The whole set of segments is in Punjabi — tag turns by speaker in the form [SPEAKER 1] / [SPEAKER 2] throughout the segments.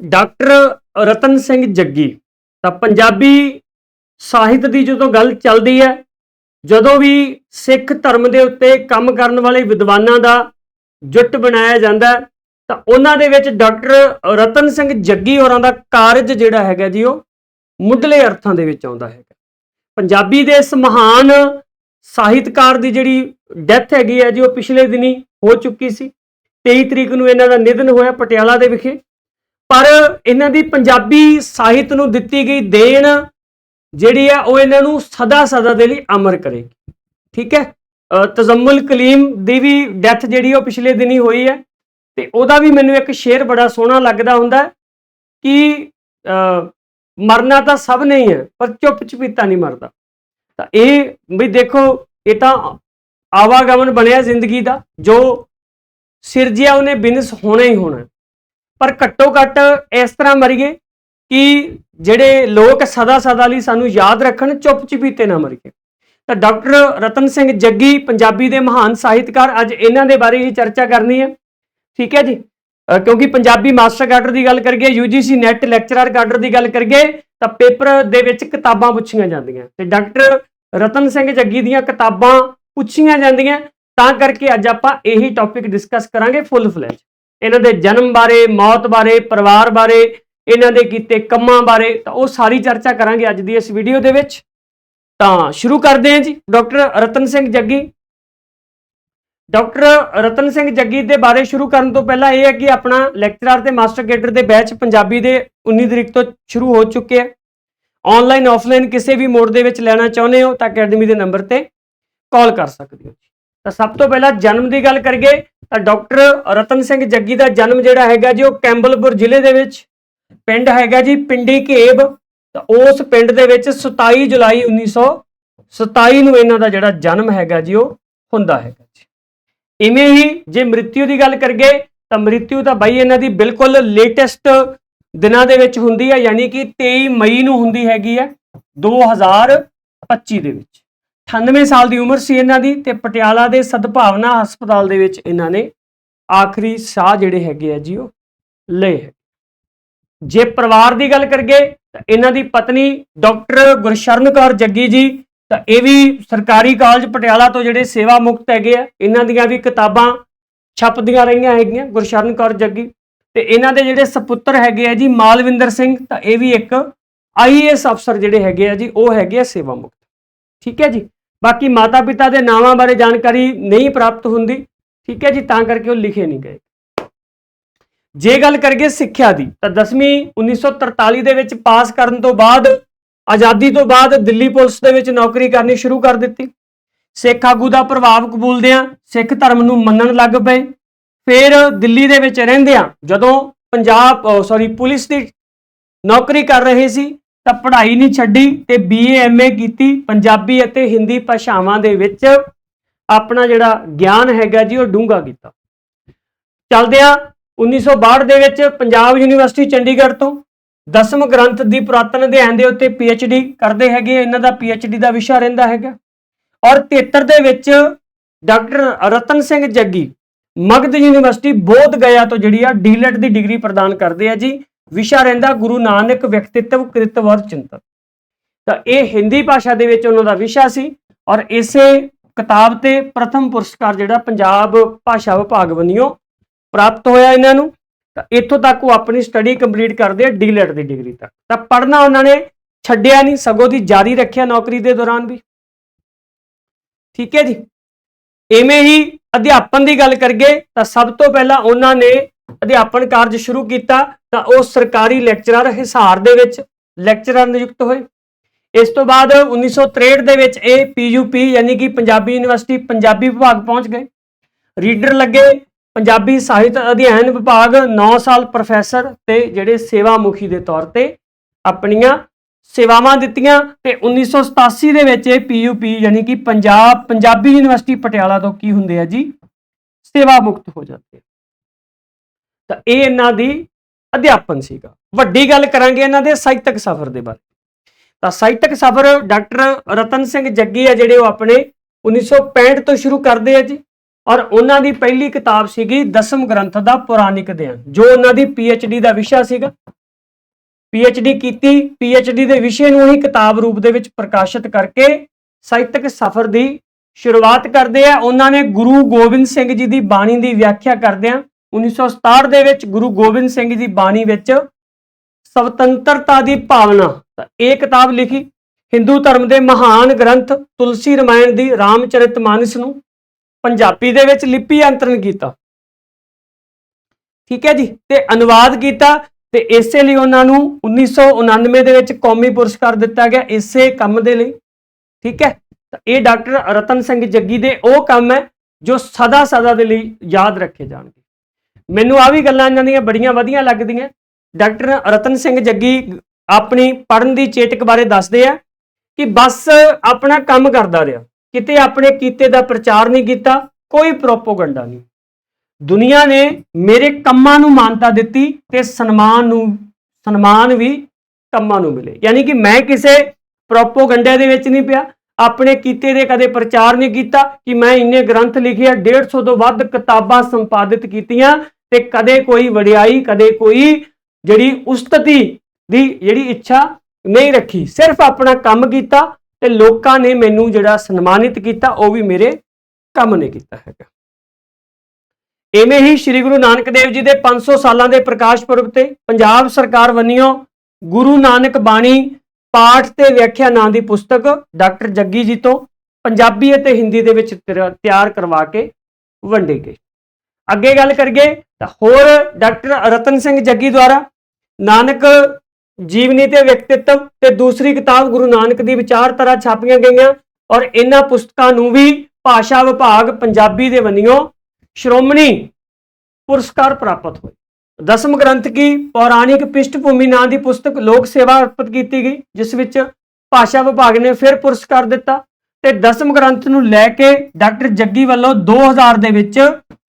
[SPEAKER 1] ਡਾਕਟਰ ਰਤਨ ਸਿੰਘ ਜੱਗੀ। ਤਾਂ ਪੰਜਾਬੀ ਸਾਹਿਤ ਦੀ ਜਦੋਂ ਗੱਲ ਚੱਲਦੀ ਹੈ, ਜਦੋਂ ਵੀ ਸਿੱਖ ਧਰਮ ਦੇ ਉੱਤੇ ਕੰਮ ਕਰਨ ਵਾਲੇ ਵਿਦਵਾਨਾਂ ਦਾ ਜੁੱਟ ਬਣਾਇਆ ਜਾਂਦਾ ਤਾਂ ਉਹਨਾਂ ਦੇ ਵਿੱਚ ਡਾਕਟਰ ਰਤਨ ਸਿੰਘ ਜੱਗੀ ਹੋਰਾਂ ਦਾ ਕਾਰਜ ਜਿਹੜਾ ਹੈਗਾ ਜੀ, ਉਹ ਮੁੱਢਲੇ ਅਰਥਾਂ ਦੇ ਵਿੱਚ ਆਉਂਦਾ ਹੈਗਾ। ਪੰਜਾਬੀ ਦੇ ਇਸ ਮਹਾਨ ਸਾਹਿਤਕਾਰ ਦੀ ਜਿਹੜੀ ਡੈਥ ਹੈਗੀ ਹੈ ਜੀ, ਉਹ ਪਿਛਲੇ ਦਿਨੀ ਹੋ ਚੁੱਕੀ ਸੀ। 23 ਤਰੀਕ ਨੂੰ ਇਹਨਾਂ ਦਾ ਨਿਧਨ ਹੋਇਆ ਪਟਿਆਲਾ ਦੇ ਵਿਖੇ। ਪਰ ਇਹਨਾਂ ਦੀ ਪੰਜਾਬੀ ਸਾਹਿਤ ਨੂੰ ਦਿੱਤੀ ਗਈ ਦੇਣ ਜਿਹੜੀ ਆ ਉਹ ਇਹਨਾਂ ਨੂੰ ਸਦਾ ਸਦਾ ਦੇ ਲਈ ਅਮਰ ਕਰੇਗੀ। ਠੀਕ ਹੈ? ਅ, ਤਜ਼ਮੁਲ ਕਲੀਮ ਦੀ ਵੀ ਡੈਥ ਜਿਹੜੀ ਉਹ ਪਿਛਲੇ ਦਿਨੀ ਹੋਈ ਹੈ ਤੇ ਉਹਦਾ ਵੀ ਮੈਨੂੰ ਇੱਕ ਸ਼ੇਰ ਬੜਾ ਸੋਹਣਾ ਲੱਗਦਾ ਹੁੰਦਾ ਕਿ ਮਰਨਾ ਤਾਂ ਸਭ ਨੇ ਹੀ ਹੈ ਪਰ ਚੁੱਪ ਚਪੀਤਾ ਨਹੀਂ ਮਰਦਾ। ਤਾਂ ਇਹ ਵੀ ਦੇਖੋ ਇਹ ਤਾਂ ਆਵਾਗਮਨ ਬਣਿਆ ਜ਼ਿੰਦਗੀ ਦਾ ਜੋ ਸਿਰਜਿਆ ਉਹਨੇ ਬਿਨਸ ਹੋਣਾ ਹੀ ਹੋਣਾ। ਪਰ ਘੱਟੋ ਘੱਟ ਇਸ ਤਰ੍ਹਾਂ ਮਰੀਏ ਕਿ ਜਿਹੜੇ ਲੋਕ ਸਦਾ ਸਦਾ ਲਈ ਸਾਨੂੰ ਯਾਦ ਰੱਖਣ ਚੁੱਪ ਚਪੀਤੇ ਨਾ ਮਰੀਏ। ਤਾਂ ਡਾਕਟਰ ਰਤਨ ਸਿੰਘ ਜੱਗੀ, ਪੰਜਾਬੀ ਦੇ ਮਹਾਨ ਸਾਹਿਤਕਾਰ, ਅੱਜ ਇਹਨਾਂ ਦੇ ਬਾਰੇ ਹੀ ਚਰਚਾ ਕਰਨੀ ਹੈ। ਠੀਕ ਹੈ ਜੀ? ਕਿਉਂਕਿ ਪੰਜਾਬੀ ਮਾਸਟਰ ਕੈਡਰ ਦੀ ਗੱਲ ਕਰੀਏ UGC ਨੈਟ ਲੈਕਚਰਰ ਕਾਡਰ ਦੀ ਗੱਲ ਕਰੀਏ, ਤਾਂ ਪੇਪਰ ਦੇ ਵਿੱਚ ਕਿਤਾਬਾਂ ਪੁੱਛੀਆਂ ਜਾਂਦੀਆਂ। ਤੇ ਡਾਕਟਰ ਰਤਨ ਸਿੰਘ ਜੱਗੀ ਦੀਆਂ ਕਿਤਾਬਾਂ ਪੁੱਛੀਆਂ ਜਾਂਦੀਆਂ, ਤਾਂ ਕਰਕੇ ਅੱਜ ਆਪਾਂ ਇਹੀ ਟੌਪਿਕ ਡਿਸਕਸ ਕਰਾਂਗੇ ਫੁੱਲ ਫਲੈਜ ਇਹਨਾਂ ਦੇ ਜਨਮ ਬਾਰੇ, ਮੌਤ ਬਾਰੇ, ਪਰਿਵਾਰ ਬਾਰੇ, ਇਹਨਾਂ ਦੇ ਕੀਤੇ ਕੰਮਾਂ ਬਾਰੇ, ਤਾਂ ਉਹ ਸਾਰੀ ਚਰਚਾ ਕਰਾਂਗੇ ਅੱਜ ਦੀ ਇਸ ਵੀਡੀਓ ਦੇ ਵਿੱਚ। ਤਾਂ ਸ਼ੁਰੂ ਕਰਦੇ ਹਾਂ ਜੀ, ਡਾਕਟਰ ਰਤਨ ਸਿੰਘ ਜੱਗੀ। ਡਾਕਟਰ ਰਤਨ ਸਿੰਘ ਜੱਗੀ ਦੇ ਬਾਰੇ ਸ਼ੁਰੂ ਕਰਨ ਤੋਂ ਪਹਿਲਾਂ ਇਹ ਹੈ ਕਿ ਆਪਣਾ ਲੈਕਚਰਰ ਤੇ ਮਾਸਟਰ ਕੇਡਰ ਦੇ ਬੈਚ ਪੰਜਾਬੀ ਦੇ 19 ਤਰੀਕ ਤੋਂ ਸ਼ੁਰੂ ਹੋ ਚੁੱਕੇ ਆ। ਆਨਲਾਈਨ ਆਫਲਾਈਨ ਕਿਸੇ ਵੀ ਮੋਡ ਦੇ ਵਿੱਚ ਲੈਣਾ ਚਾਹੁੰਦੇ ਹੋ ਤਾਂ ਅਕੈਡਮੀ ਦੇ ਨੰਬਰ ਤੇ ਕਾਲ ਕਰ ਸਕਦੇ ਹੋ ਤਾਂ ਸਭ ਤੋਂ ਪਹਿਲਾਂ ਜਨਮ ਦੀ ਗੱਲ ਕਰੀਏ ਤਾਂ ਡਾਕਟਰ ਰਤਨ ਸਿੰਘ ਜੱਗੀ ਦਾ ਜਨਮ ਜਿਹੜਾ ਹੈਗਾ ਜੀ, ਉਹ ਕੈਂਬਲਪੁਰ ਜ਼ਿਲ੍ਹੇ ਦੇ ਵਿੱਚ ਪਿੰਡ ਹੈਗਾ ਜੀ, ਪਿੰਡੀ ਘੇਬ। ਤਾਂ ਉਸ ਪਿੰਡ ਦੇ ਵਿੱਚ 27 ਜੁਲਾਈ 1927 ਨੂੰ ਇਹਨਾਂ ਦਾ ਜਿਹੜਾ ਜਨਮ ਹੈਗਾ ਜੀ, ਉਹ ਹੁੰਦਾ ਹੈਗਾ ਜੀ। ਇਵੇਂ ਹੀ ਜੇ ਮ੍ਰਿਤਿੂ ਦੀ ਗੱਲ ਕਰੀਏ, ਤਾਂ ਮ੍ਰਿਤਿੂ ਤਾਂ ਬਾਈ ਇਹਨਾਂ ਦੀ ਬਿਲਕੁਲ ਲੇਟੈਸਟ ਦਿਨਾਂ ਦੇ ਵਿੱਚ ਹੁੰਦੀ ਹੈ ਯਾਨੀ ਕਿ 23 ਮਈ ਨੂੰ ਹੁੰਦੀ ਹੈਗੀ ਹੈ 2025 ਦੇ ਵਿੱਚ। 98 ਸਾਲ ਦੀ ਉਮਰ ਸੀ ਇਹਨਾਂ ਦੀ ਤੇ ਪਟਿਆਲਾ ਦੇ ਸਦਭਾਵਨਾ ਹਸਪਤਾਲ ਦੇ ਵਿੱਚ ਇਹਨਾਂ ਨੇ ਆਖਰੀ ਸਾਹ ਜਿਹੜੇ ਹੈਗੇ ਆ ਜੀ ਉਹ ਲਏ ਹੈ। ਜੇ ਪਰਿਵਾਰ ਦੀ ਗੱਲ ਕਰੀਏ ਤਾਂ ਇਹਨਾਂ ਦੀ ਪਤਨੀ ਡਾਕਟਰ ਗੁਰਸ਼ਰਨ ਕੌਰ ਜੱਗੀ ਜੀ ਤਾਂ ਇਹ ਵੀ ਸਰਕਾਰੀ ਕਾਲਜ ਪਟਿਆਲਾ ਤੋਂ ਜਿਹੜੇ ਸੇਵਾ ਮੁਕਤ ਹੈਗੇ ਆ, ਇਹਨਾਂ ਦੀਆਂ ਵੀ ਕਿਤਾਬਾਂ ਛਪਦੀਆਂ ਰਹੀਆਂ ਹੈਗੀਆਂ ਗੁਰਸ਼ਰਨ ਕੌਰ ਜੱਗੀ। ਤੇ ਇਹਨਾਂ ਦੇ ਜਿਹੜੇ ਸੁਪੁੱਤਰ ਹੈਗੇ ਆ ਜੀ ਮਾਲਵਿੰਦਰ ਸਿੰਘ, ਤਾਂ ਇਹ ਵੀ ਇੱਕ ਆਈਏਐਸ ਅਫਸਰ ਜਿਹੜੇ ਹੈਗੇ ਆ ਜੀ, ਉਹ ਹੈਗੇ ਆ ਸੇਵਾ ਮੁਕਤ। ਠੀਕ ਹੈ ਜੀ? ਬਾਕੀ ਮਾਤਾ ਪਿਤਾ ਦੇ ਨਾਵਾਂ ਬਾਰੇ ਜਾਣਕਾਰੀ ਨਹੀਂ ਪ੍ਰਾਪਤ ਹੁੰਦੀ, ਠੀਕ ਹੈ ਜੀ, ਤਾਂ ਕਰਕੇ ਉਹ ਲਿਖੇ ਨਹੀਂ ਗਏ। ਜੇ ਗੱਲ ਕਰੀਏ ਸਿੱਖਿਆ ਦੀ, ਤਾਂ 10ਵੀਂ 1943 ਦੇ ਵਿੱਚ ਪਾਸ ਕਰਨ ਤੋਂ ਬਾਅਦ, ਆਜ਼ਾਦੀ ਤੋਂ ਬਾਅਦ ਦਿੱਲੀ ਪੁਲਿਸ ਦੇ ਵਿੱਚ ਨੌਕਰੀ ਕਰਨੀ ਸ਼ੁਰੂ ਕਰ ਦਿੱਤੀ। ਸਿੱਖ ਆਗੂ ਦਾ ਪ੍ਰਭਾਵ ਕਬੂਲਦਿਆਂ ਸਿੱਖ ਧਰਮ ਨੂੰ ਮੰਨਣ ਲੱਗ ਪਏ। ਫਿਰ ਦਿੱਲੀ ਦੇ ਵਿੱਚ ਰਹਿੰਦਿਆਂ ਜਦੋਂ ਪੰਜਾਬ ਸੌਰੀ ਪੁਲਿਸ ਦੀ ਨੌਕਰੀ ਕਰ ਰਹੇ ਸੀ ਤਾਂ ਪੜ੍ਹਾਈ ਨਹੀਂ ਛੱਡੀ ਤੇ ਬੀਏ ਐਮਏ ਕੀਤੀ ਪੰਜਾਬੀ ਅਤੇ ਹਿੰਦੀ ਭਾਸ਼ਾਵਾਂ ਦੇ ਵਿੱਚ ਆਪਣਾ ਜਿਹੜਾ ਗਿਆਨ ਹੈਗਾ ਜੀ, ਉਹ ਡੂੰਘਾ ਕੀਤਾ। ਚੱਲਦਿਆਂ 1962 ਦੇ ਵਿੱਚ ਪੰਜਾਬ ਯੂਨੀਵਰਸਿਟੀ ਚੰਡੀਗੜ੍ਹ ਤੋਂ। ਦਸਮ ਗ੍ਰੰਥ ਦੀ ਪੁਰਾਤਨ ਅਧਿਐਨ ਦੇ ਉੱਤੇ ਡੀ ਕਰਦੇ ਹੈਗੇ ਇਹਨਾਂ ਦਾ ਡੀ ਦਾ ਵਿਸ਼ਾ ਰਹਿੰਦਾ ਹੈਗਾ। ਔਰ 73 ਦੇ ਵਿੱਚ ਡਾਕਟਰ ਰਤਨ ਸਿੰਘ ਜੱਗੀ, ਮਗਧ ਯੂਨੀਵਰਸਿਟੀ ਬੋਧ ਗਿਆ ਤੋਂ ਜਿਹੜੀ ਆ ਡੀਲਟ ਦੀ ਡਿਗਰੀ ਪ੍ਰਦਾਨ ਕਰਦੇ ਆ ਜੀ। ਵਿਸ਼ਾ ਰਹਿੰਦਾ ਗੁਰੂ ਨਾਨਕ ਵਿਅਕਤਿਤਵ ਕ੍ਰਿਤਵਰ ਚਿੰਤਨ ਤਾਂ ਇਹ ਹਿੰਦੀ ਭਾਸ਼ਾ ਦੇ ਵਿੱਚ ਉਹਨਾਂ ਦਾ ਵਿਸ਼ਾ ਸੀ ਔਰ ਇਸੇ ਕਿਤਾਬ ਤੇ ਪ੍ਰਥਮ ਪੁਰਸਕਾਰ ਜਿਹੜਾ ਪੰਜਾਬ ਭਾਸ਼ਾ ਵਿਭਾਗ ਵੱਲੋਂ ਪ੍ਰਾਪਤ ਹੋਇਆ ਇਹਨਾਂ ਨੂੰ, ਤਾਂ ਇੱਥੋਂ ਤੱਕ ਉਹ ਆਪਣੀ ਸਟੱਡੀ ਕੰਪਲੀਟ ਕਰਦੇ ਆ ਡੀਲੈਟ ਦੀ ਡਿਗਰੀ ਤੱਕ। ਤਾਂ ਪੜ੍ਹਨਾ ਉਹਨਾਂ ਨੇ ਛੱਡਿਆ ਨਹੀਂ, ਸਗੋਂ ਦੀ ਜਾਰੀ ਰੱਖਿਆ ਨੌਕਰੀ ਦੇ ਦੌਰਾਨ ਵੀ। ਠੀਕ ਹੈ ਜੀ? ਐਵੇਂ ਹੀ ਅਧਿਆਪਨ ਦੀ ਗੱਲ ਕਰੀਏ ਤਾਂ ਸਭ ਤੋਂ ਪਹਿਲਾਂ ਉਹਨਾਂ ਨੇ ਅਧਿਆਪਨ ਕਾਰਜ ਸ਼ੁਰੂ ਕੀਤਾ ਤਾਂ ਉਹ ਸਰਕਾਰੀ ਲੈਕਚਰਰ ਹਿਸਾਰ ਦੇ ਵਿੱਚ ਲੈਕਚਰਰ ਨਿਯੁਕਤ ਹੋਏ। ਇਸ ਤੋਂ ਬਾਅਦ 1963 ਦੇ ਵਿੱਚ ਇਹ ਪੀਯੂਪੀ ਯਾਨੀ ਕਿ ਪੰਜਾਬੀ ਯੂਨੀਵਰਸਿਟੀ ਪੰਜਾਬੀ ਵਿਭਾਗ ਪਹੁੰਚ ਗਏ। ਰੀਡਰ ਲੱਗੇ ਪੰਜਾਬੀ ਸਾਹਿਤ ਅਧਿਐਨ ਵਿਭਾਗ 9 ਸਾਲ ਪ੍ਰੋਫੈਸਰ ਤੇ ਜਿਹੜੇ ਸੇਵਾ ਮੁਖੀ ਦੇ ਤੌਰ ਤੇ ਆਪਣੀਆਂ ਸੇਵਾਵਾਂ ਦਿੱਤੀਆਂ ਤੇ 1987 ਦੇ ਵਿੱਚ ਇਹ ਪੀਯੂਪੀ ਯਾਨੀ ਕਿ ਪੰਜਾਬ ਪੰਜਾਬੀ ਯੂਨੀਵਰਸਿਟੀ ਪਟਿਆਲਾ ਤੋਂ ਕੀ ਹੁੰਦੇ ਆ ਜੀ? ਸੇਵਾ ਮੁਕਤ ਹੋ ਜਾਂਦੇ ਆ। ਤਾਂ ਇਹ ਇਹਨਾਂ ਦੀ ਅਧਿਆਪਨ ਸੀਗਾ। ਵੱਡੀ ਗੱਲ ਕਰਾਂਗੇ ਇਹਨਾਂ ਦੇ ਸਾਹਿਤਕ ਸਫ਼ਰ ਦੇ ਬਾਰੇ। ਤਾਂ ਸਾਹਿਤਕ ਸਫ਼ਰ ਡਾਕਟਰ ਰਤਨ ਸਿੰਘ ਜੱਗੀ ਆ ਜਿਹੜੇ ਉਹ ਆਪਣੇ 1965 ਤੋਂ ਸ਼ੁਰੂ ਕਰਦੇ ਆ ਜੀ, ਔਰ ਉਹਨਾਂ ਦੀ ਪਹਿਲੀ ਕਿਤਾਬ ਸੀਗੀ ਦਸਮ ਗ੍ਰੰਥ ਦਾ ਪੁਰਾਣਿਕ ਅਧਿਐਨ ਜੋ ਉਹਨਾਂ ਦੀ ਡੀ ਦਾ ਵਿਸ਼ਾ ਸੀਗਾ। ਡੀ ਕੀਤੀ ਡੀ ਦੇ ਵਿਸ਼ੇ ਨੂੰ ਹੀ ਕਿਤਾਬ ਰੂਪ ਦੇ ਵਿੱਚ ਪ੍ਰਕਾਸ਼ਿਤ ਕਰਕੇ ਸਾਹਿਤਕ ਸਫ਼ਰ ਦੀ ਸ਼ੁਰੂਆਤ ਕਰਦੇ ਆ। ਉਹਨਾਂ ਨੇ ਗੁਰੂ ਗੋਬਿੰਦ ਸਿੰਘ ਜੀ ਦੀ ਬਾਣੀ ਦੀ ਵਿਆਖਿਆ ਕਰਦਿਆਂ 1967 ਦੇ ਵਿੱਚ ਗੁਰੂ ਗੋਬਿੰਦ ਸਿੰਘ ਜੀ ਦੀ ਬਾਣੀ ਵਿੱਚ ਸਵਤੰਤਰਤਾ ਦੀ ਭਾਵਨਾ, ਤਾਂ ਇਹ ਕਿਤਾਬ ਲਿਖੀ। ਹਿੰਦੂ ਧਰਮ ਦੇ ਮਹਾਨ ਗ੍ਰੰਥ ਤੁਲਸੀ ਰਮਾਇਣ ਦੀ ਰਾਮਚਰਿਤਮਾਨਸ ਨੂੰ ਪੰਜਾਬੀ ਦੇ ਵਿੱਚ ਲਿਪੀ ਲਿਪੀਅੰਤਰਨ ਕੀਤਾ। ਠੀਕ ਹੈ ਜੀ, ਤੇ ਅਨੁਵਾਦ ਕੀਤਾ ਤੇ ਇਸੇ ਲਈ ਉਹਨਾਂ ਨੂੰ 1999 ਦੇ ਵਿੱਚ ਕੌਮੀ ਪੁਰਸਕਾਰ ਦਿੱਤਾ ਗਿਆ ਇਸੇ ਕੰਮ ਦੇ ਲਈ। ਠੀਕ ਹੈ, ਤਾਂ ਇਹ ਡਾਕਟਰ ਰਤਨ ਸਿੰਘ ਜੱਗੀ ਦੇ ਉਹ ਕੰਮ ਹੈ ਜੋ ਸਦਾ ਸਦਾ ਦੇ ਲਈ ਯਾਦ ਰੱਖੇ ਜਾਣਗੇ। ਮੈਨੂੰ ਆ ਵੀ ਗੱਲਾਂ ਇਹਨਾਂ ਦੀਆਂ ਬੜੀਆਂ ਵਧੀਆ ਲੱਗਦੀਆਂ। ਡਾਕਟਰ ਰਤਨ ਸਿੰਘ ਜੱਗੀ ਆਪਣੀ ਪੜਨ ਦੀ ਚੇਟਕ ਬਾਰੇ ਦੱਸਦੇ ਆ ਕਿ ਬਸ ਆਪਣਾ ਕੰਮ ਕਰਦਾ ਰਿਹਾ। ਕਿਤੇ ਆਪਣੇ ਕੀਤੇ ਦਾ ਪ੍ਰਚਾਰ ਨਹੀਂ ਕੀਤਾ, ਕੋਈ ਪ੍ਰੋਪੋਗੰਡਾ ਨਹੀਂ। ਦੁਨੀਆ ਨੇ ਮੇਰੇ ਕੰਮਾਂ ਨੂੰ ਮਾਨਤਾ ਦਿੱਤੀ ਤੇ ਸਨਮਾਨ ਨੂੰ, ਸਨਮਾਨ ਵੀ ਕੰਮਾਂ ਨੂੰ ਮਿਲੇ। ਯਾਨੀ ਕਿ ਮੈਂ ਕਿਸੇ ਪ੍ਰੋਪੋਗੰਡੇ ਦੇ ਵਿੱਚ ਨਹੀਂ ਪਿਆ, ਆਪਣੇ ਕੀਤੇ ਦੇ ਕਦੇ ਪ੍ਰਚਾਰ ਨਹੀਂ ਕੀਤਾ ਕਿ ਮੈਂ ਇੰਨੇ ਗ੍ਰੰਥ ਲਿਖੇ ਆ 150 ਤੋਂ ਵੱਧ ਕਿਤਾਬਾਂ ਸੰਪਾਦਿਤ ਕੀਤੀਆਂ ਤੇ ਕਦੇ ਕੋਈ ਵਡਿਆਈ, ਕਦੇ ਕੋਈ ਜਿਹੜੀ ਉਸਤਤੀ ਦੀ ਜਿਹੜੀ ਇੱਛਾ ਨਹੀਂ ਰੱਖੀ। ਸਿਰਫ ਆਪਣਾ ਕੰਮ ਕੀਤਾ ਤੇ ਲੋਕਾਂ ਨੇ ਮੈਨੂੰ ਜਿਹੜਾ ਸਨਮਾਨਿਤ ਕੀਤਾ, ਉਹ ਵੀ ਮੇਰੇ ਕੰਮ ਨੇ ਕੀਤਾ ਹੈਗਾ। ਇਵੇਂ ਹੀ ਸ੍ਰੀ ਗੁਰੂ ਨਾਨਕ ਦੇਵ ਜੀ ਦੇ 500 ਸਾਲਾਂ ਦੇ ਪ੍ਰਕਾਸ਼ ਪੁਰਬ ਤੇ ਪੰਜਾਬ ਸਰਕਾਰ ਵੱਲੋਂ ਗੁਰੂ ਨਾਨਕ ਬਾਣੀ ਪਾਠ ਤੇ ਵਿਆਖਿਆ ਨਾਂ ਦੀ ਪੁਸਤਕ ਡਾਕਟਰ ਜੱਗੀ ਜੀ ਤੋਂ ਪੰਜਾਬੀ ਅਤੇ ਹਿੰਦੀ ਦੇ ਵਿੱਚ ਤਿਰ- ਤਿਆਰ ਕਰਵਾ ਕੇ ਵੰਡੇ ਗਏ। ਅੱਗੇ ਗੱਲ ਕਰੀਏ ਤਾਂ ਹੋਰ ਡਾਕਟਰ ਰਤਨ ਸਿੰਘ ਜੱਗੀ ਦੁਆਰਾ ਨਾਨਕ ਜੀਵਨੀ ਤੇ ਵਿਅਕਤਿਤਵ ਤੇ ਦੂਸਰੀ ਕਿਤਾਬ ਗੁਰੂ ਨਾਨਕ ਦੀ ਵਿਚਾਰਧਾਰਾ ਛਾਪੀਆਂ ਗਈਆਂ ਔਰ ਇਹਨਾਂ ਪੁਸਤਕਾਂ ਨੂੰ ਵੀ ਭਾਸ਼ਾ ਵਿਭਾਗ ਪੰਜਾਬੀ ਦੇ ਵੱਲੋਂ ਸ਼੍ਰੋਮਣੀ ਪੁਰਸਕਾਰ ਪ੍ਰਾਪਤ ਹੋਏ। ਦਸਮ ਗ੍ਰੰਥ ਕੀ ਪੌਰਾਣਿਕ ਪਿਸ਼ਟਭੂਮੀ ਨਾਂ ਦੀ ਪੁਸਤਕ ਲੋਕ ਸੇਵਾ ਅਰਪਿਤ ਕੀਤੀ ਗਈ, ਜਿਸ ਵਿੱਚ ਭਾਸ਼ਾ ਵਿਭਾਗ ਨੇ ਫਿਰ ਪੁਰਸਕਾਰ ਦਿੱਤਾ ਤੇ ਦਸਮ ਗ੍ਰੰਥ ਨੂੰ ਲੈ ਕੇ ਡਾਕਟਰ ਜੱਗੀ ਵੱਲੋਂ 2000 ਦੇ ਵਿੱਚ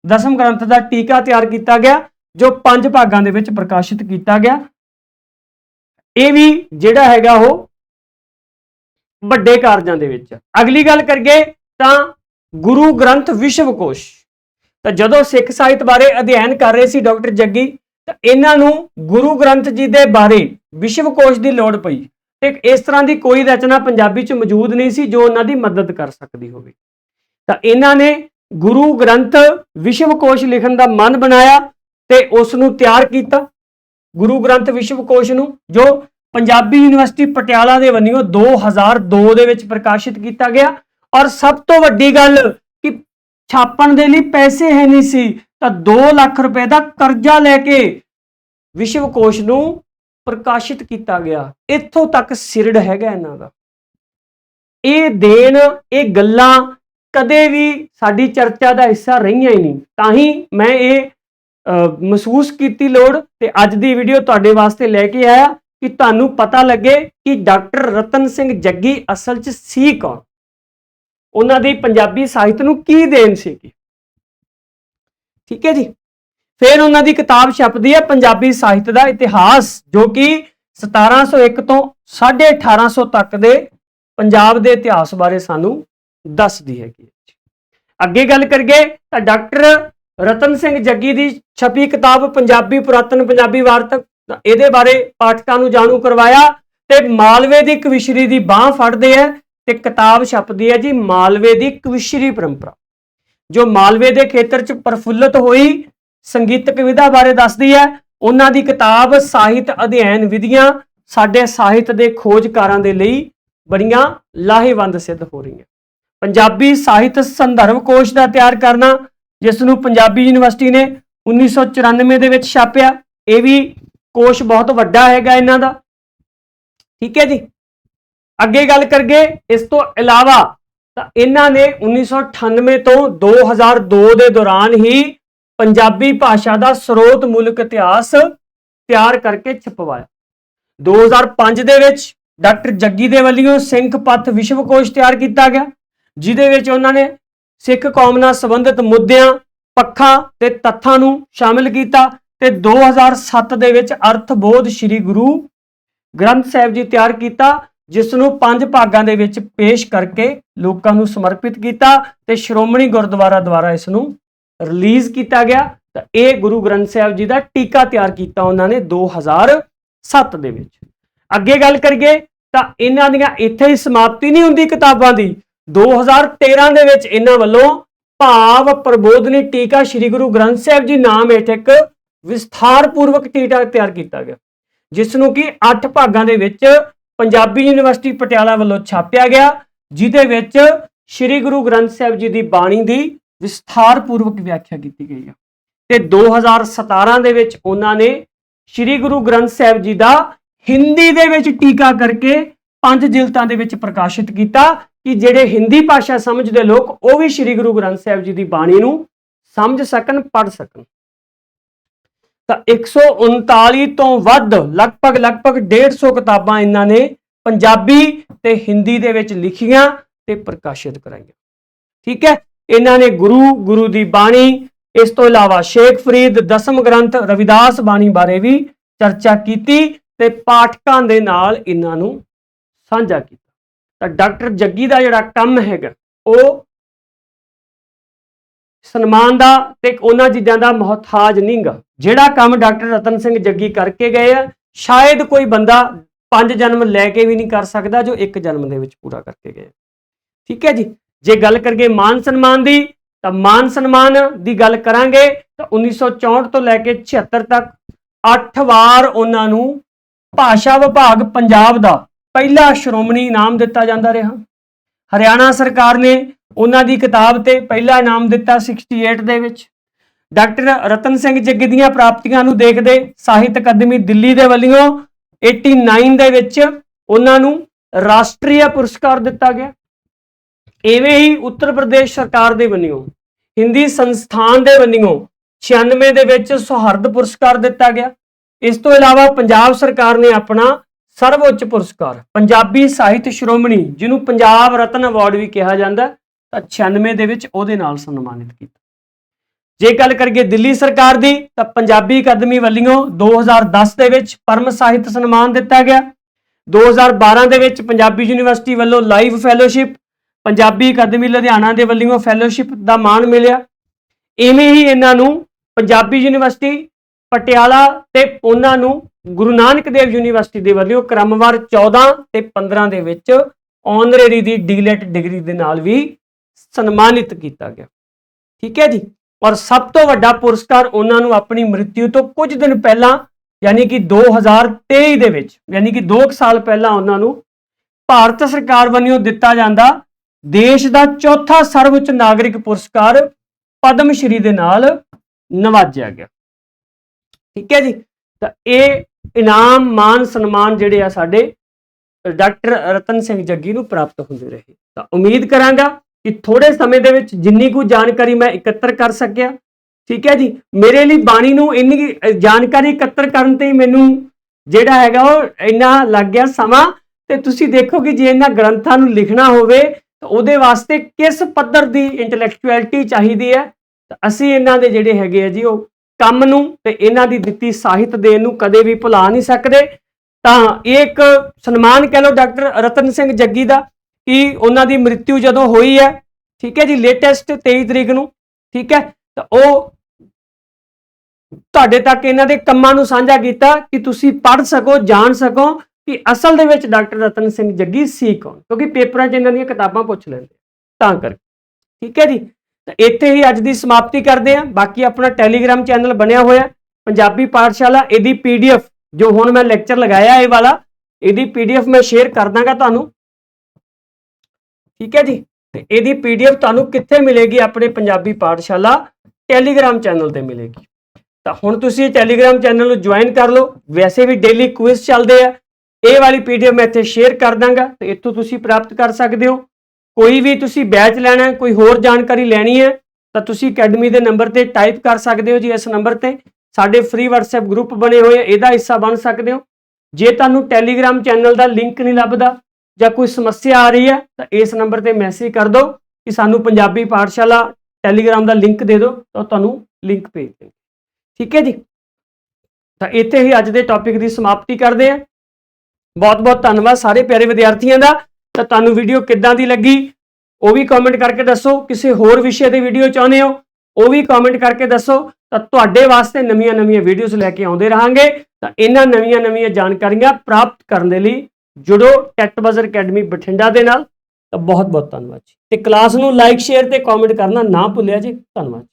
[SPEAKER 1] ਦਸਮ ਗ੍ਰੰਥ ਦਾ ਟੀਕਾ ਤਿਆਰ ਕੀਤਾ ਗਿਆ, ਜੋ ਪੰਜ ਭਾਗਾਂ ਦੇ ਵਿੱਚ ਪ੍ਰਕਾਸ਼ਿਤ ਕੀਤਾ ਗਿਆ। ਇਹ ਵੀ ਜਿਹੜਾ ਹੈਗਾ ਉਹ ਵੱਡੇ ਕਾਰਜਾਂ ਦੇ ਵਿੱਚ। ਅਗਲੀ ਗੱਲ ਕਰੀਏ ਤਾਂ ਗੁਰੂ ਗ੍ਰੰਥ ਵਿਸ਼ਵਕੋਸ਼। ਤਾਂ ਜਦੋਂ ਸਿੱਖ ਸਾਹਿਤ ਬਾਰੇ ਅਧਿਐਨ ਕਰ ਰਹੇ ਸੀ ਡਾਕਟਰ ਜੱਗੀ, ਤਾਂ ਇਹਨਾਂ ਨੂੰ ਗੁਰੂ ਗ੍ਰੰਥ ਜੀ ਦੇ ਬਾਰੇ ਵਿਸ਼ਵਕੋਸ਼ ਦੀ ਲੋੜ ਪਈ। ਤੇ ਇਸ ਤਰ੍ਹਾਂ ਦੀ ਕੋਈ ਰਚਨਾ ਪੰਜਾਬੀ 'ਚ ਮੌਜੂਦ ਨਹੀਂ ਸੀ ਜੋ ਉਹਨਾਂ ਦੀ ਮਦਦ ਕਰ ਸਕਦੀ ਹੋਵੇ। ਤਾਂ ਇਹਨਾਂ ਨੇ ਗੁਰੂ ਗ੍ਰੰਥ ਵਿਸ਼ਵਕੋਸ਼ ਲਿਖਣ ਦਾ ਮਨ ਬਣਾਇਆ ਤੇ ਉਸ ਨੂੰ ਤਿਆਰ ਕੀਤਾ। ਗੁਰੂ ਗ੍ਰੰਥ ਵਿਸ਼ਵਕੋਸ਼ ਨੂੰ ਜੋ ਪੰਜਾਬੀ ਯੂਨੀਵਰਸਿਟੀ ਪਟਿਆਲਾ ਦੇ ਵੱਲੋਂ 2002 ਦੇ ਵਿੱਚ ਪ੍ਰਕਾਸ਼ਿਤ ਕੀਤਾ ਗਿਆ। ਔਰ ਸਭ ਤੋਂ ਵੱਡੀ ਗੱਲ ਕਿ ਛਾਪਣ ਦੇ ਲਈ ਪੈਸੇ ਹੈ ਨਹੀਂ ਸੀ, ਤਾਂ 2 ਲੱਖ ਰੁਪਏ ਦਾ ਕਰਜ਼ਾ ਲੈ ਕੇ ਵਿਸ਼ਵਕੋਸ਼ ਨੂੰ ਪ੍ਰਕਾਸ਼ਿਤ ਕੀਤਾ ਗਿਆ। ਇੱਥੋਂ ਤੱਕ ਸਿਰੜ ਹੈਗਾ ਇਹਨਾਂ ਦਾ। ਇਹ ਦੇਣ, ਇਹ ਗੱਲਾਂ ਕਦੇ ਵੀ ਸਾਡੀ ਚਰਚਾ ਦਾ ਹਿੱਸਾ ਰਹੀਆਂ ਹੀ ਨਹੀਂ। ਤਾਂ ਹੀ ਮੈਂ ਇਹ ਅ, ਮਹਿਸੂਸ ਕੀਤੀ ਲੋੜ ਤੇ ਅੱਜ ਦੀ ਵੀਡੀਓ ਤੁਹਾਡੇ ਵਾਸਤੇ ਲੈ ਕੇ ਆਇਆ ਕਿ ਤੁਹਾਨੂੰ ਪਤਾ ਲੱਗੇ ਕਿ ਡਾਕਟਰ ਰਤਨ ਸਿੰਘ ਜੱਗੀ ਅਸਲ 'ਚ ਸੀ ਕੌਣ। ਉਹਨਾਂ ਦੀ ਪੰਜਾਬੀ ਸਾਹਿਤ ਨੂੰ ਕੀ ਦੇਣ ਸੀਗੀ? ਠੀਕ ਹੈ ਜੀ? ਫਿਰ ਉਹਨਾਂ ਦੀ ਕਿਤਾਬ ਛਪਦੀ ਹੈ ਪੰਜਾਬੀ ਸਾਹਿਤ ਦਾ ਇਤਿਹਾਸ ਜੋ ਕਿ 1701 ਤੋਂ 1850 ਤੱਕ ਦੇ ਪੰਜਾਬ ਦੇ ਇਤਿਹਾਸ ਬਾਰੇ ਸਾਨੂੰ ਦੱਸਦੀ ਹੈਗੀ ਹੈ ਅੱਗੇ ਗੱਲ ਕਰੀਏ ਤਾਂ ਡਾਕਟਰ ਰਤਨ ਸਿੰਘ ਜੱਗੀ ਦੀ ਛਪੀ ਕਿਤਾਬ ਪੰਜਾਬੀ ਪੁਰਾਤਨ ਪੰਜਾਬੀ ਵਾਰਤਕ ਇਹਦੇ ਬਾਰੇ ਪਾਠਕਾਂ ਨੂੰ ਜਾਣੂ ਕਰਵਾਇਆ ਤੇ ਮਾਲਵੇ ਦੀ ਕਵਿਸ਼ਰੀ ਦੀ ਬਾਹ ਫੜਦੇ ਆ ਤੇ ਕਿਤਾਬ ਛਪਦੀ ਹੈ ਜੀ ਮਾਲਵੇ ਦੀ ਕਵਿਸ਼ਰੀ ਪਰੰਪਰਾ। ਜੋ ਮਾਲਵੇ ਦੇ ਖੇਤਰ 'ਚ ਪ੍ਰਫੁੱਲਤ ਹੋਈ ਸੰਗੀਤਕ ਵਿਧਾ ਬਾਰੇ ਦੱਸਦੀ ਹੈ, ਉਹਨਾਂ ਦੀ ਕਿਤਾਬ ਸਾਹਿਤ ਅਧਿਐਨ ਵਿਧੀਆਂ ਸਾਡੇ ਸਾਹਿਤ ਦੇ ਖੋਜਕਾਰਾਂ ਦੇ ਲਈ ਬੜੀਆਂ ਲਾਹੇਵੰਦ ਸਿੱਧ ਹੋ ਰਹੀਆਂ। ਪੰਜਾਬੀ ਸਾਹਿਤ ਸੰਦਰਭ ਕੋਸ਼ ਦਾ ਤਿਆਰ ਕਰਨਾ, ਜਿਸ ਨੂੰ ਪੰਜਾਬੀ ਯੂਨੀਵਰਸਿਟੀ ਨੇ 1994 ਦੇ ਵਿੱਚ ਛਾਪਿਆ। ਇਹ ਵੀ ਕੋਸ਼ ਬਹੁਤ ਵੱਡਾ ਹੈਗਾ ਇਹਨਾਂ ਦਾ। ਠੀਕ ਹੈ ਜੀ? ਅੱਗੇ ਗੱਲ ਕਰਗੇ, ਇਸ ਤੋਂ ਇਲਾਵਾ ਤਾਂ ਇਹਨਾਂ ਨੇ 1998 ਤੋਂ 2002 ਦੇ ਦੌਰਾਨ ਹੀ ਪੰਜਾਬੀ ਭਾਸ਼ਾ ਦਾ ਸਰੋਤ ਮੁਲਕ ਇਤਿਹਾਸ ਤਿਆਰ ਕਰਕੇ ਛਪਵਾਇਆ। 2005 ਦੇ ਵਿੱਚ ਡਾਕਟਰ ਜੱਗੀ ਦੇ ਵੱਲੋਂ ਸਿੰਘ ਪੱਥ ਵਿਸ਼ਵਕੋਸ਼ ਤਿਆਰ ਕੀਤਾ ਗਿਆ। ਜਿਹਦੇ ਵਿੱਚ ਉਹਨਾਂ ਨੇ ਸਿੱਖ ਕੌਮ ਨਾਲ ਸੰਬੰਧਿਤ ਮੁੱਦਿਆਂ, ਪੱਖਾਂ ਤੇ ਤੱਥਾਂ ਨੂੰ ਸ਼ਾਮਿਲ ਕੀਤਾ ਤੇ 2007 ਦੇ ਵਿੱਚ ਅਰਥ ਬੋਧ ਸ੍ਰੀ ਗੁਰੂ ਗ੍ਰੰਥ ਸਾਹਿਬ ਜੀ ਤਿਆਰ ਕੀਤਾ ਜਿਸ ਨੂੰ ਪੰਜ ਭਾਗਾਂ ਦੇ ਵਿੱਚ ਪੇਸ਼ ਕਰਕੇ ਲੋਕਾਂ ਨੂੰ ਸਮਰਪਿਤ ਕੀਤਾ ਤੇ ਸ਼੍ਰੋਮਣੀ ਗੁਰਦੁਆਰਾ ਦੁਆਰਾ ਇਸ ਨੂੰ ਰਿਲੀਜ਼ ਕੀਤਾ ਗਿਆ। ਤਾਂ ਇਹ ਗੁਰੂ ਗ੍ਰੰਥ ਸਾਹਿਬ ਜੀ ਦਾ ਟੀਕਾ ਤਿਆਰ ਕੀਤਾ ਉਹਨਾਂ ਨੇ 7 ਦੇ ਵਿੱਚ। ਅੱਗੇ ਗੱਲ ਕਰੀਏ ਤਾਂ ਇਹਨਾਂ ਦੀਆਂ ਇੱਥੇ ਹੀ ਸਮਾਪਤੀ ਨਹੀਂ ਹੁੰਦੀ ਕਿਤਾਬਾਂ ਦੀ। 2013 ਦੇ ਵਿੱਚ ਇਹਨਾਂ ਵੱਲੋਂ ਭਾਵ ਪ੍ਰਬੋਧਨੀ ਟੀਕਾ ਸ੍ਰੀ ਗੁਰੂ ਗ੍ਰੰਥ ਸਾਹਿਬ ਜੀ ਨਾਮ ਹੇਠ ਇੱਕ ਵਿਸਥਾਰਪੂਰਵਕ ਟੀਕਾ ਤਿਆਰ ਕੀਤਾ ਗਿਆ, ਜਿਸ ਨੂੰ ਕਿ 8 ਭਾਗਾਂ ਦੇ ਵਿੱਚ ਪੰਜਾਬੀ ਯੂਨੀਵਰਸਿਟੀ ਪਟਿਆਲਾ ਵੱਲੋਂ ਛਾਪਿਆ ਗਿਆ, ਜਿਹਦੇ ਵਿੱਚ ਸ੍ਰੀ ਗੁਰੂ ਗ੍ਰੰਥ ਸਾਹਿਬ ਜੀ ਦੀ ਬਾਣੀ ਦੀ ਵਿਸਥਾਰਪੂਰਵਕ ਵਿਆਖਿਆ ਕੀਤੀ ਗਈ ਹੈ। ਤੇ 2017 ਦੇ ਵਿੱਚ ਉਹਨਾਂ ਨੇ ਸ੍ਰੀ ਗੁਰੂ ਗ੍ਰੰਥ ਸਾਹਿਬ ਜੀ ਦਾ ਹਿੰਦੀ ਦੇ ਵਿੱਚ ਟੀਕਾ ਕਰਕੇ ਪੰਜ ਜਿਲਤਾਂ ਦੇ ਵਿੱਚ ਪ੍ਰਕਾਸ਼ਿਤ ਕੀਤਾ ਕਿ ਜਿਹੜੇ ਹਿੰਦੀ ਭਾਸ਼ਾ ਸਮਝਦੇ ਲੋਕ, ਉਹ ਵੀ ਸ੍ਰੀ ਗੁਰੂ ਗ੍ਰੰਥ ਸਾਹਿਬ ਜੀ ਦੀ ਬਾਣੀ ਨੂੰ ਸਮਝ ਸਕਣ, ਪੜ੍ਹ ਸਕਣ। ਤਾਂ 139 ਤੋਂ ਵੱਧ, ਲਗਭਗ ਲਗਭਗ 150 ਕਿਤਾਬਾਂ ਇਹਨਾਂ ਨੇ ਪੰਜਾਬੀ ਤੇ ਹਿੰਦੀ ਦੇ ਵਿੱਚ ਲਿਖੀਆਂ ਤੇ ਪ੍ਰਕਾਸ਼ਿਤ ਕਰਾਈਆਂ। ਠੀਕ ਹੈ? ਇਹਨਾਂ ਨੇ ਗੁਰੂ ਗੁਰੂ ਦੀ ਬਾਣੀ, ਇਸ ਤੋਂ ਇਲਾਵਾ ਸ਼ੇਖ ਫਰੀਦ, ਦਸਮ ਗ੍ਰੰਥ, ਰਵਿਦਾਸ ਬਾਣੀ ਬਾਰੇ ਵੀ ਚਰਚਾ ਕੀਤੀ ਤੇ ਪਾਠਕਾਂ ਦੇ ਨਾਲ ਇਹਨਾਂ ਨੂੰ ਸਾਂਝਾ ਕੀਤਾ। ਤਾਂ ਡਾਕਟਰ ਜੱਗੀ ਦਾ ਜਿਹੜਾ ਕੰਮ ਹੈਗਾ, ਉਹ ਸਨਮਾਨ ਦਾ ਤੇ ਉਹਨਾਂ ਚੀਜ਼ਾਂ ਦਾ ਮੁਹਤਾਜ ਨਹੀਂਗਾ ਜਿਹੜਾ ਕੰਮ ਡਾਕਟਰ ਰਤਨ ਸਿੰਘ ਜੱਗੀ ਕਰਕੇ ਗਏ ਆ, ਸ਼ਾਇਦ ਕੋਈ ਬੰਦਾ ਪੰਜ ਜਨਮ ਲੈ ਕੇ ਵੀ ਨਹੀਂ ਕਰ ਸਕਦਾ ਜੋ ਇੱਕ ਜਨਮ ਦੇ ਵਿੱਚ ਪੂਰਾ ਕਰਕੇ ਗਏ। ਠੀਕ ਹੈ ਜੀ? ਜੇ ਗੱਲ ਕਰੀਏ ਮਾਨ ਸਨਮਾਨ ਦੀ, ਤਾਂ ਮਾਨ ਸਨਮਾਨ ਦੀ ਗੱਲ ਕਰਾਂਗੇ, ਤਾਂ 1964 ਤੋਂ ਲੈ ਕੇ 76 ਤੱਕ 8 ਵਾਰ ਉਹਨਾਂ ਨੂੰ ਭਾਸ਼ਾ ਵਿਭਾਗ ਪੰਜਾਬ ਦਾ ਪਹਿਲਾ ਸ਼੍ਰੋਮਣੀ ਇਨਾਮ ਦਿੱਤਾ ਜਾਂਦਾ ਰਿਹਾ। ਹਰਿਆਣਾ ਸਰਕਾਰ ਨੇ ਉਹਨਾਂ ਦੀ ਕਿਤਾਬ ਤੇ ਪਹਿਲਾ ਇਨਾਮ ਦਿੱਤਾ 68 ਦੇ ਵਿੱਚ। ਡਾਕਟਰ ਰਤਨ ਸਿੰਘ ਜੱਗੀ ਦੀਆਂ ਪ੍ਰਾਪਤੀਆਂ ਨੂੰ ਦੇਖਦੇ ਸਾਹਿਤ ਅਕਾਦਮੀ ਦਿੱਲੀ ਦੇ ਵੱਲੋਂ 89 ਦੇ ਵਿੱਚ ਉਹਨਾਂ ਨੂੰ ਰਾਸ਼ਟਰੀ ਪੁਰਸਕਾਰ ਦਿੱਤਾ ਗਿਆ। ਐਵੇਂ ਹੀ ਉੱਤਰ ਪ੍ਰਦੇਸ਼ ਸਰਕਾਰ ਦੇ ਵੱਲੋਂ, ਹਿੰਦੀ ਸੰਸਥਾਨ ਦੇ ਵੱਲੋਂ 96 ਦੇ ਵਿੱਚ ਸੁਹਰਦ ਪੁਰਸਕਾਰ ਦਿੱਤਾ ਗਿਆ। ਇਸ ਤੋਂ ਇਲਾਵਾ ਪੰਜਾਬ ਸਰਕਾਰ ਨੇ ਆਪਣਾ ਸਰਵਉੱਚ ਪੁਰਸਕਾਰ। ਪੰਜਾਬੀ ਸਾਹਿਤ ਸ਼੍ਰੋਮਣੀ, ਜਿਹਨੂੰ ਪੰਜਾਬ ਰਤਨ ਅਵਾਰਡ ਵੀ ਕਿਹਾ ਜਾਂਦਾ ਤਾਂ 96 ਦੇ ਵਿੱਚ ਉਹਦੇ ਨਾਲ ਸਨਮਾਨਿਤ ਕੀਤਾ। ਜੇ ਗੱਲ ਕਰੀਏ ਦਿੱਲੀ ਸਰਕਾਰ ਦੀ, ਤਾਂ ਪੰਜਾਬੀ ਅਕਾਦਮੀ ਵੱਲੋਂ 2010 ਦੇ ਵਿੱਚ ਪਰਮ ਸਾਹਿਤ ਸਨਮਾਨ ਦਿੱਤਾ ਗਿਆ। 2012 ਦੇ ਵਿੱਚ ਪੰਜਾਬੀ ਯੂਨੀਵਰਸਿਟੀ ਵੱਲੋਂ ਲਾਈਵ ਫੈਲੋਸ਼ਿਪ, ਪੰਜਾਬੀ ਅਕਾਦਮੀ ਲੁਧਿਆਣਾ ਦੇ ਵੱਲੋਂ ਫੈਲੋਸ਼ਿਪ ਦਾ ਮਾਣ ਮਿਲਿਆ। ਇਵੇਂ ਹੀ ਇਹਨਾਂ ਨੂੰ ਪੰਜਾਬੀ ਯੂਨੀਵਰਸਿਟੀ, ਪਟਿਆਲਾ ਤੇ ਉਹਨਾਂ ਨੂੰ ਗੁਰੂ ਨਾਨਕ ਦੇਵ ਯੂਨੀਵਰਸਿਟੀ ਦੇ ਵੱਲੋਂ ਕ੍ਰਮਵਾਰ 14 ਤੇ 15 ਦੇ ਵਿੱਚ ਆਨਰੇਰੀ ਦੀ ਡੀਲੈਟ ਡਿਗਰੀ ਦੇ ਨਾਲ ਵੀ ਸਨਮਾਨਿਤ ਕੀਤਾ ਗਿਆ। ਠੀਕ ਹੈ ਜੀ? ਔਰ ਸਭ ਤੋਂ ਵੱਡਾ ਪੁਰਸਕਾਰ ਉਹਨਾਂ ਨੂੰ ਆਪਣੀ ਮ੍ਰਿਤਿੂ ਤੋਂ ਕੁਝ ਦਿਨ ਪਹਿਲਾਂ, ਯਾਨੀ ਕਿ 2023 ਦੇ ਵਿੱਚ, ਯਾਨੀ ਕਿ 2 ਸਾਲ ਪਹਿਲਾਂ ਉਹਨਾਂ ਨੂੰ ਭਾਰਤ ਸਰਕਾਰ ਵੱਲੋਂ ਦਿੱਤਾ ਜਾਂਦਾ ਦੇਸ਼ ਦਾ ਚੌਥਾ ਸਰਵਉੱਚ ਨਾਗਰਿਕ ਪੁਰਸਕਾਰ ਪਦਮ ਸ਼੍ਰੀ ਦੇ ਨਾਲ ਨਵਾਜਿਆ ਗਿਆ। ਠੀਕ ਹੈ ਜੀ? ਤਾਂ ਇਹ ਇਨਾਮ ਮਾਨ ਸਨਮਾਨ ਜਿਹੜੇ ਆ ਸਾਡੇ ਡਾਕਟਰ ਰਤਨ ਸਿੰਘ ਜੱਗੀ ਨੂੰ ਪ੍ਰਾਪਤ ਹੁੰਦੇ ਰਹੇ। ਤਾਂ ਉਮੀਦ ਕਰਾਂਗਾ ਕਿ ਥੋੜੇ ਸਮੇਂ ਦੇ ਵਿੱਚ ਜਿੰਨੀ ਕੁ ਜਾਣਕਾਰੀ ਮੈਂ ਇਕੱਤਰ ਕਰ ਸਕਿਆ ਠੀਕ ਹੈ ਜੀ? ਮੇਰੇ ਲਈ ਬਾਣੀ ਨੂੰ ਇੰਨੀ ਕੁ, ਜਾਣਕਾਰੀ ਇਕੱਤਰ ਕਰਨ ਤੇ ਮੈਨੂੰ ਜਿਹੜਾ ਹੈਗਾ ਉਹ ਇੰਨਾ ਲੱਗ ਗਿਆ ਸਮਾਂ ਤੇ ਤੁਸੀਂ ਦੇਖੋ ਕਿ ਜੇ ਇਹਨਾਂ ਗ੍ਰੰਥਾਂ ਨੂੰ ਲਿਖਣਾ ਹੋਵੇ ਤਾਂ ਉਹਦੇ ਵਾਸਤੇ ਕਿਸ ਪੱਧਰ ਦੀ ਇੰਟੈਲੈਕਚੁਅਲਿਟੀ ਚਾਹੀਦੀ ਹੈ? ਤਾਂ ਅਸੀਂ ਇਹਨਾਂ ਦੇ ਜਿਹੜੇ ਹੈਗੇ ਆ ਜੀ ਉਹ ਕੰਮ ਨੂੰ ਤੇ ਇਹਨਾਂ ਦੀ ਦਿੱਤੀ ਸਾਹਿਤ ਦੇਣ ਨੂੰ ਕਦੇ ਵੀ ਭੁਲਾ ਨਹੀਂ ਸਕਦੇ। ਤਾਂ ਇਹ ਇੱਕ ਸਨਮਾਨ ਕਹਿ ਲਓ ਡਾਕਟਰ ਰਤਨ ਸਿੰਘ ਜੱਗੀ ਦਾ ਕਿ ਉਹਨਾਂ ਦੀ ਮ੍ਰਿਤਿੂ ਜਦੋਂ ਹੋਈ ਹੈ, ਠੀਕ ਹੈ ਜੀ ਲੇਟੈਸਟ 23 ਤਰੀਕ ਨੂੰ, ਠੀਕ ਹੈ, ਤਾਂ ਉਹ ਤੁਹਾਡੇ ਤੱਕ ਇਹਨਾਂ ਦੇ ਕੰਮਾਂ ਨੂੰ ਸਾਂਝਾ ਕੀਤਾ ਕਿ ਤੁਸੀਂ ਪੜ੍ਹ ਸਕੋ, ਜਾਣ ਸਕੋ ਕਿ ਅਸਲ ਦੇ ਵਿੱਚ ਡਾਕਟਰ ਰਤਨ ਸਿੰਘ ਜੱਗੀ ਸੀ ਕੌਣ, ਕਿਉਂਕਿ ਪੇਪਰਾਂ 'ਚ ਇਹਨਾਂ ਦੀਆਂ ਕਿਤਾਬਾਂ ਪੁੱਛ ਲੈਂਦੇ ਤਾਂ ਕਰਕੇ, ਠੀਕ ਹੈ ਜੀ। ਤਾਂ ਇੱਥੇ ਹੀ ਅੱਜ ਦੀ ਸਮਾਪਤੀ ਕਰਦੇ ਹਾਂ। ਬਾਕੀ ਆਪਣਾ ਟੈਲੀਗ੍ਰਾਮ ਚੈਨਲ ਬਣਿਆ ਹੋਇਆ ਪੰਜਾਬੀ ਪਾਠਸ਼ਾਲਾ, ਇਹਦੀ ਪੀਡੀਐਫ ਜੋ ਹੁਣ ਮੈਂ ਲੈਕਚਰ ਲਗਾਇਆ ਇਹ ਵਾਲਾ, ਇਹਦੀ ਪੀਡੀਐਫ ਮੈਂ ਸ਼ੇਅਰ ਕਰ ਦਾਂਗਾ ਤੁਹਾਨੂੰ। ਠੀਕ ਹੈ ਜੀ? ਤੇ ਇਹਦੀ ਪੀਡੀਐਫ ਤੁਹਾਨੂੰ ਕਿੱਥੇ ਮਿਲੇਗੀ? ਆਪਣੇ ਪੰਜਾਬੀ ਪਾਠਸ਼ਾਲਾ ਟੈਲੀਗ੍ਰਾਮ ਚੈਨਲ ਤੇ ਮਿਲੇਗੀ। ਤਾਂ ਹੁਣ ਤੁਸੀਂ ਇਹ ਟੈਲੀਗ੍ਰਾਮ ਚੈਨਲ ਨੂੰ ਜੁਆਇਨ ਕਰ ਲਓ। ਵੈਸੇ ਵੀ ਡੇਲੀ ਕੁਇਜ਼ ਚੱਲਦੇ ਆ। ਇਹ ਵਾਲੀ ਪੀਡੀਐਫ ਮੈਂ ਇੱਥੇ ਸ਼ੇਅਰ ਕਰ ਦਾਂਗਾ ਤੇ ਇੱਥੋਂ ਤੁਸੀਂ ਪ੍ਰਾਪਤ ਕਰ ਸਕਦੇ ਹੋ। ਕੋਈ ਵੀ ਤੁਸੀਂ ਬੈਚ ਲੈਣਾ ਕੋਈ ਹੋਰ ਜਾਣਕਾਰੀ ਲੈਣੀ ਹੈ, ਤਾਂ ਤੁਸੀਂ ਅਕੈਡਮੀ ਦੇ ਨੰਬਰ ਤੇ ਟਾਈਪ ਕਰ ਸਕਦੇ ਹੋ ਜੀ ਇਸ ਨੰਬਰ ਤੇ। ਸਾਡੇ ਫ੍ਰੀ WhatsApp ਗਰੁੱਪ ਬਣੇ ਹੋਏ ਆ, ਇਹਦਾ ਹਿੱਸਾ ਬਣ ਸਕਦੇ ਹੋ। ਜੇ ਤੁਹਾਨੂੰ ਟੈਲੀਗ੍ਰਾਮ ਚੈਨਲ ਦਾ ਲਿੰਕ ਨਹੀਂ ਲੱਭਦਾ ਜਾਂ ਕੋਈ ਸਮੱਸਿਆ ਆ ਰਹੀ ਹੈ, ਤਾਂ ਇਸ ਨੰਬਰ ਤੇ ਮੈਸੇਜ ਕਰ ਦਿਓ ਕਿ ਸਾਨੂੰ ਪੰਜਾਬੀ ਪਾਠਸ਼ਾਲਾ ਟੈਲੀਗ੍ਰਾਮ ਦਾ ਲਿੰਕ ਦੇ ਦਿਓ, ਤਾਂ ਤੁਹਾਨੂੰ ਲਿੰਕ ਭੇਜ ਦੇਵਾਂਗੇ ਠੀਕ ਹੈ ਜੀ? ਤਾਂ ਇੱਥੇ ਹੀ ਅੱਜ ਦੇ ਟੌਪਿਕ ਦੀ ਸਮਾਪਤੀ ਕਰਦੇ ਹਾਂ। ਬਹੁਤ ਬਹੁਤ ਧੰਨਵਾਦ ਸਾਰੇ ਪਿਆਰੇ ਵਿਦਿਆਰਥੀਆਂ ਦਾ। ਤਾਂ ਤੁਹਾਨੂੰ ਵੀਡੀਓ ਕਿੱਦਾਂ ਦੀ ਲੱਗੀ? ਉਹ ਵੀ ਕਮੈਂਟ ਕਰਕੇ ਦੱਸੋ। ਕਿਸੇ ਹੋਰ ਵਿਸ਼ੇ ਦੀ ਵੀਡੀਓ ਚਾਹੁੰਦੇ ਹੋ, ਉਹ ਵੀ ਕਮੈਂਟ ਕਰਕੇ ਦੱਸੋ। ਤਾਂ ਤੁਹਾਡੇ ਵਾਸਤੇ ਨਵੀਆਂ-ਨਵੀਆਂ ਵੀਡੀਓਜ਼ ਲੈ ਕੇ ਆਉਂਦੇ ਰਹਾਂਗੇ। ਤਾਂ ਇਹਨਾਂ ਨਵੀਆਂ-ਨਵੀਆਂ ਜਾਣਕਾਰੀਆਂ ਪ੍ਰਾਪਤ ਕਰਨ ਦੇ ਲਈ ਜੁੜੋ ਟੈਟ ਬਜ਼ਰ ਅਕੈਡਮੀ ਬਠਿੰਡਾ ਦੇ ਨਾਲ। ਤਾਂ ਬਹੁਤ ਬਹੁਤ ਧੰਨਵਾਦ ਜੀ। ਤੇ ਕਲਾਸ ਨੂੰ ਲਾਈਕ ਸ਼ੇਅਰ ਤੇ ਕਮੈਂਟ ਕਰਨਾ ਨਾ ਭੁੱਲਿਆ ਜੀ। ਧੰਨਵਾਦ